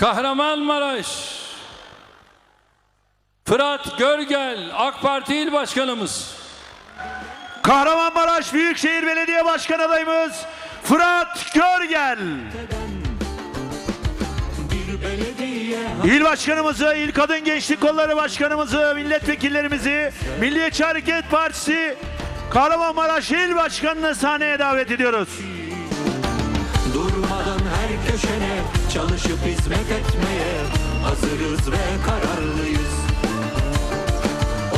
Kahramanmaraş Fırat Görgel AK Parti İl Başkanımız Kahramanmaraş Büyükşehir Belediye Başkan adayımız Fırat Görgel. İl başkanımızı, İl Kadın Gençlik Kolları Başkanımızı, milletvekillerimizi, Milliyetçi Hareket Partisi Kahramanmaraş İl Başkanı'nı sahneye davet ediyoruz. Köşene çalışıp hizmet etmeye hazırız ve kararlıyız.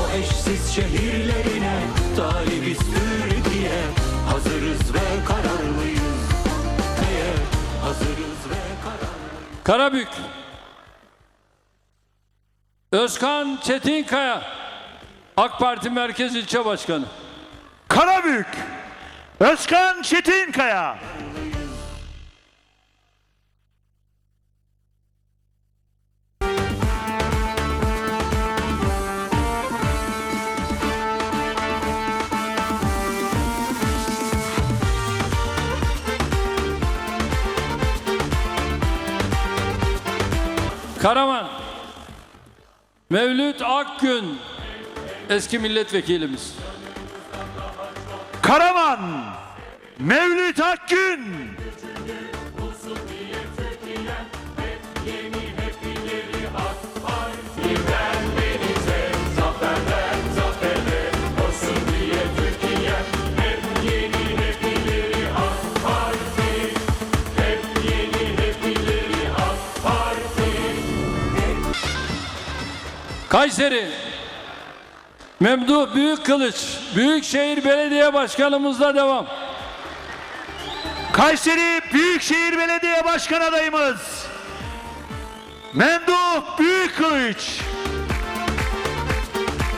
O eşsiz şehirlerine talibiz Türkiye hazırız ve kararlıyız. Neye hazırız ve kararlıyız. Karabük Özkan Çetinkaya AK Parti Merkez İlçe Başkanı Karabük, Özkan Çetinkaya. Karaman Mevlüt Akgün eski milletvekilimiz Karaman, Mevlüt Akgün. Kayseri. Memduh Büyükkılıç Büyükşehir Belediye Başkanımızla devam. Kayseri Büyükşehir Belediye Başkan adayımız. Memduh Büyükkılıç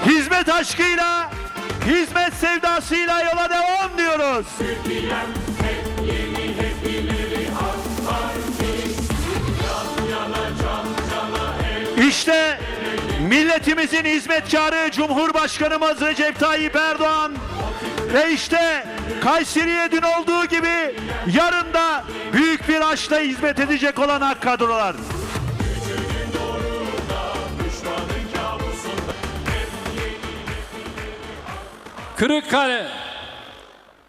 hizmet aşkıyla hizmet sevdasıyla yola devam diyoruz. İşte milletimizin hizmetkarı Cumhurbaşkanımız Recep Tayyip Erdoğan ve işte Kayseri'ye dün olduğu gibi yarın da büyük bir aşkla hizmet edecek olan AK kadrolar. Kırıkkale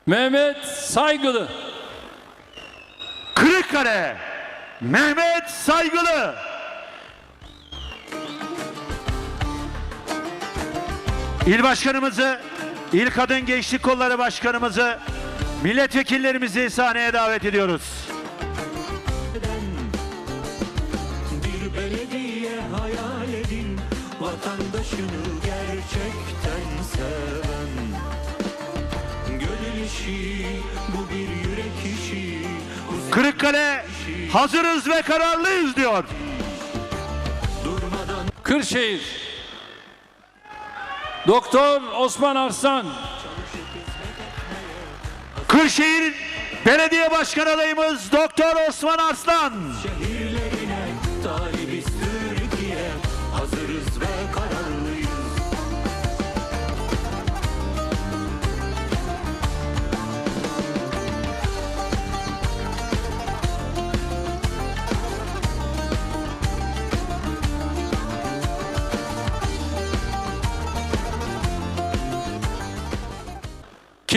Mehmet Saygılı Kırıkkale Mehmet Saygılı İl başkanımızı, İl Kadın Gençlik Kolları Başkanımızı, milletvekillerimizi sahneye davet ediyoruz. Bir belediye hayal edin Vatandaşını gerçekten seven Gönül işi bu bir yürek işi Kırıkkale hazırız ve kararlıyız diyor. durmadan Kırşehir Doktor Osman Arslan Kırşehir Belediye Başkan adayımız Doktor Osman Arslan.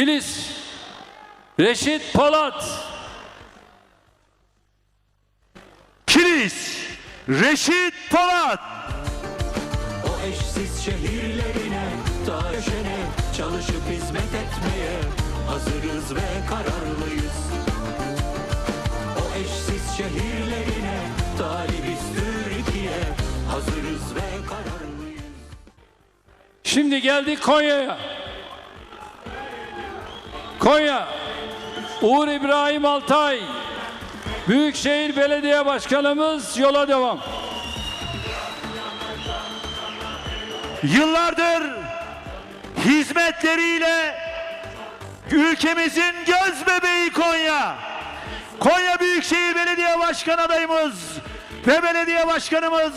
Kilis Reşit Polat Kilis Reşit Polat. O eşsiz şehirlerine taşene Çalışıp hizmet etmeye hazırız ve kararlıyız O eşsiz şehirlerine talibiz Türkiye Hazırız ve kararlıyız Şimdi geldik Konya'ya. Konya Uğur İbrahim Altay Büyükşehir Belediye Başkanımız yola devam. Yıllardır hizmetleriyle ülkemizin göz bebeği Konya. Konya Büyükşehir Belediye Başkan adayımız ve belediye başkanımız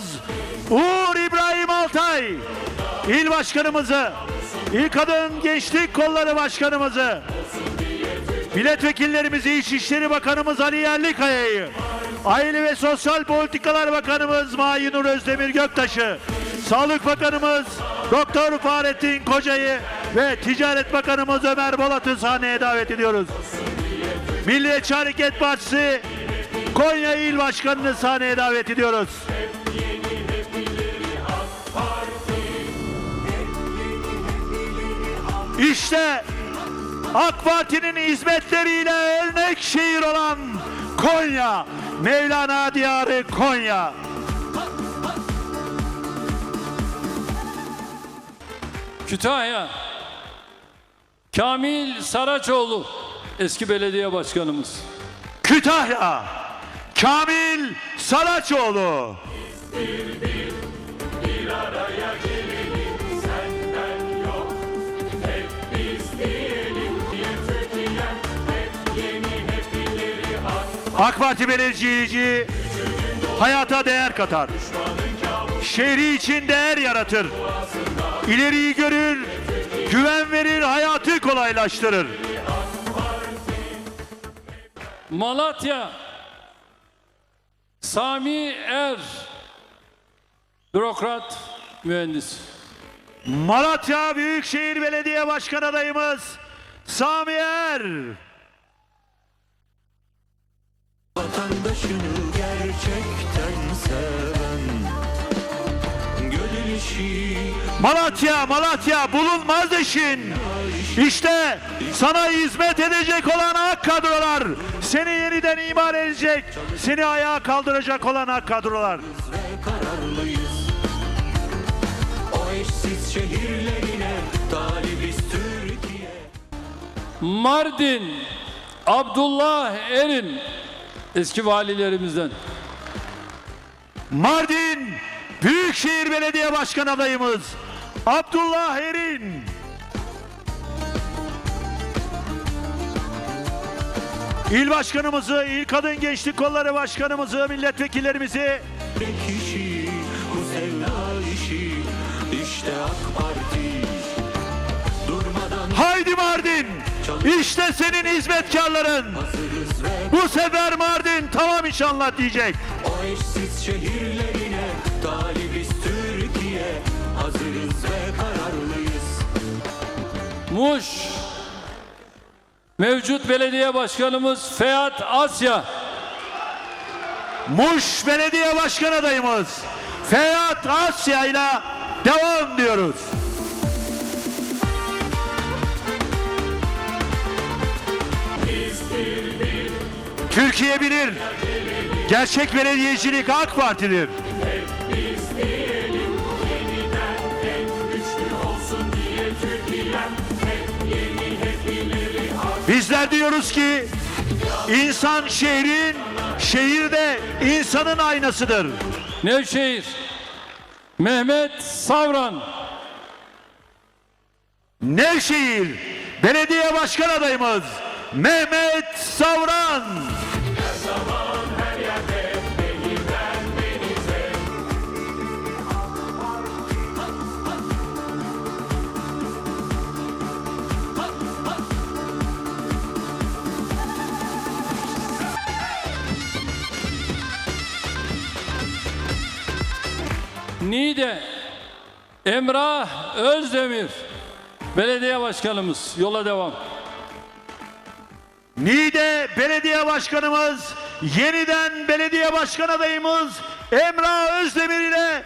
Uğur İbrahim Altay. İl başkanımızı, İl Kadın Gençlik Kolları Başkanımızı, milletvekillerimizi, İçişleri Bakanımız Ali Yerlikaya'yı, Aile ve Sosyal Politikalar Bakanımız Mahinur Özdemir Göktaş'ı, Sağlık Bakanımız Doktor Fahrettin Koca'yı ve Ticaret Bakanımız Ömer Bolat'ı sahneye davet ediyoruz. Milliyetçi Hareket Partisi Konya İl Başkanı'nı sahneye davet ediyoruz. İşte AK Parti'nin hizmetleriyle örnek şehir olan Konya, Mevlana Diyarı Konya. Kütahya Kamil Saraçoğlu eski belediye başkanımız. Kütahya, Kamil Saraçoğlu. AK Parti belediyeci hayata değer katar. Şehri için değer yaratır. İleriyi görür, güven verir, hayatı kolaylaştırır. Malatya Sami Er bürokrat mühendis. Malatya Büyükşehir Belediye Başkan adayımız Sami Er. Vatandaşını gerçekten seven Gönül işi Malatya, Malatya bulunmaz eşin. İşte sana hizmet edecek olan ak kadrolar. Seni yeniden imar edecek, seni ayağa kaldıracak olan ak kadrolar. ve kararlıyız O eşsiz şehirlerine talibiz Türkiye Mardin Abdullah Erin eski valilerimizden. Mardin Büyükşehir Belediye Başkan adayımız Abdullah Erin. İl başkanımızı, İl Kadın Gençlik Kolları Başkanımızı, milletvekillerimizi kişi Bu sevda işi İşte AK Parti Durmadan haydi Mardin işte senin hizmetkarların hazırız ve bu sefer Mardin tamam inşallah diyecek. O eşsiz şehirlerine talibiz Türkiye Hazırız ve kararlıyız Muş mevcut belediye başkanımız Feyat Asya. Muş Belediye Başkan adayımız Ferhat Asya ile devam diyoruz. Türkiye bilir. Gerçek belediyecilik AK Parti'dir. Bizler diyoruz ki insan şehrin, şehirde insanın aynasıdır. Nevşehir Mehmet Savran Nevşehir Belediye Başkan adayımız Mehmet Savran. Niğde Emrah Özdemir belediye başkanımız yola devam. Niğde Belediye Başkanımız yeniden belediye başkan adayımız Emrah Özdemir ile